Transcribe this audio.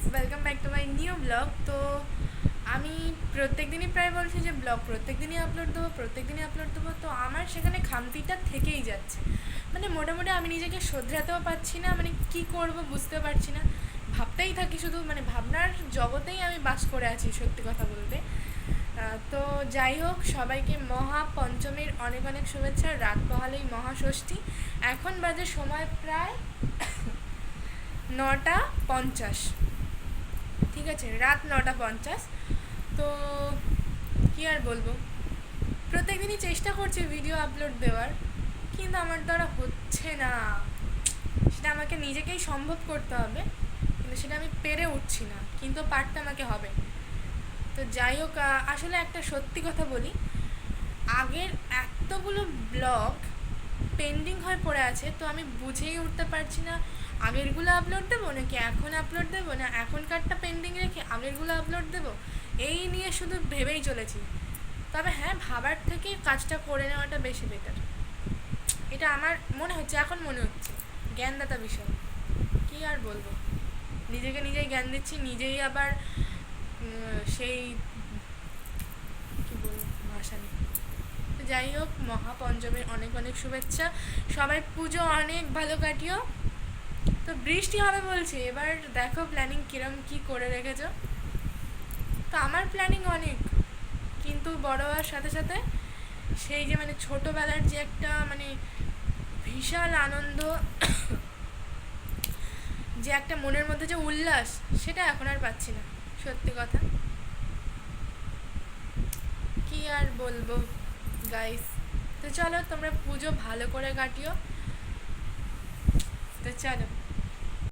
Guys welcome back to my new blog তো আমি প্রত্যেক দিনই প্রায় বলছি যে ব্লগ প্রত্যেক দিনই আপলোড দেবো প্রত্যেক দিনই আপলোড দেবো। তো আমার সেখানে খামতিটা থেকেই যাচ্ছে। মানে মোটামুটি আমি নিজেকে শোধরাতেও পারছি না মানে কি করব বুঝতে পারছি না। ভাবতেই থাকি শুধু মানে ভাবনার জগতেই আমি বাস করে আছি সত্যি কথা বলতে। তো যাই হোক, সবাইকে মহা পঞ্চমীর অনেক অনেক শুভেচ্ছা, রাত পোহালেই মহাষষ্ঠী এখন বাজে সময় প্রায় নটা পঞ্চাশ। ঠিক আছে, রাত নটা পঞ্চাশ। তো কি আর বলব? প্রত্যেকদিনই চেষ্টা করছি ভিডিও আপলোড দেওয়ার, কিন্তু আমার দ্বারা হচ্ছে না। সেটা আমাকে নিজেকেই সম্ভব করতে হবে, কিন্তু সেটা আমি পেরে উঠছি না, কিন্তু পারতে আমাকে হবে। তো যাই হোক আসলে একটা সত্যি কথা বলি। আগের এতগুলো ব্লগ পেন্ডিং হয়ে পড়ে আছে, তো আমি বুঝেই উঠতে পারছি না, আগেরগুলো আপলোড দেবো নাকি এখন আপলোড দেবো, না এখনকারটা পেন্ডিং রেখে আগেরগুলো আপলোড দেবো? এই নিয়ে শুধু ভেবেই চলেছি। তবে হ্যাঁ ভাবার থেকে কাজটা করে নেওয়াটা বেশি বেটার এটা আমার মনে হচ্ছে, এখন মনে হচ্ছে, জ্ঞানদাতা বিষয়। কি আর বলব? নিজেকে নিজেই জ্ঞান দিচ্ছি, নিজেই আবার সেই, কি বলব, ভাষা নেই। যাই হোক, মহাপঞ্চমীর অনেক অনেক শুভেচ্ছা। সবাই পুজো অনেক ভালো কাটিও। তো বৃষ্টি হবে বলছে, এবার দেখো প্ল্যানিং কিরম কি করে রেখেছো। তো আমার প্ল্যানিং অনেক, কিন্তু বড় হওয়ার সাথে সাথে সেই যে মানে ছোটোবেলার যে একটা মানে বিশাল আনন্দ, যে একটা মনের মধ্যে যে উল্লাস, সেটা এখন আর পাচ্ছি না, সত্যি কথা। কি আর বলব? গাইস তো চলো তোমরা পুজো ভালো করে কাটিও। তো চলো।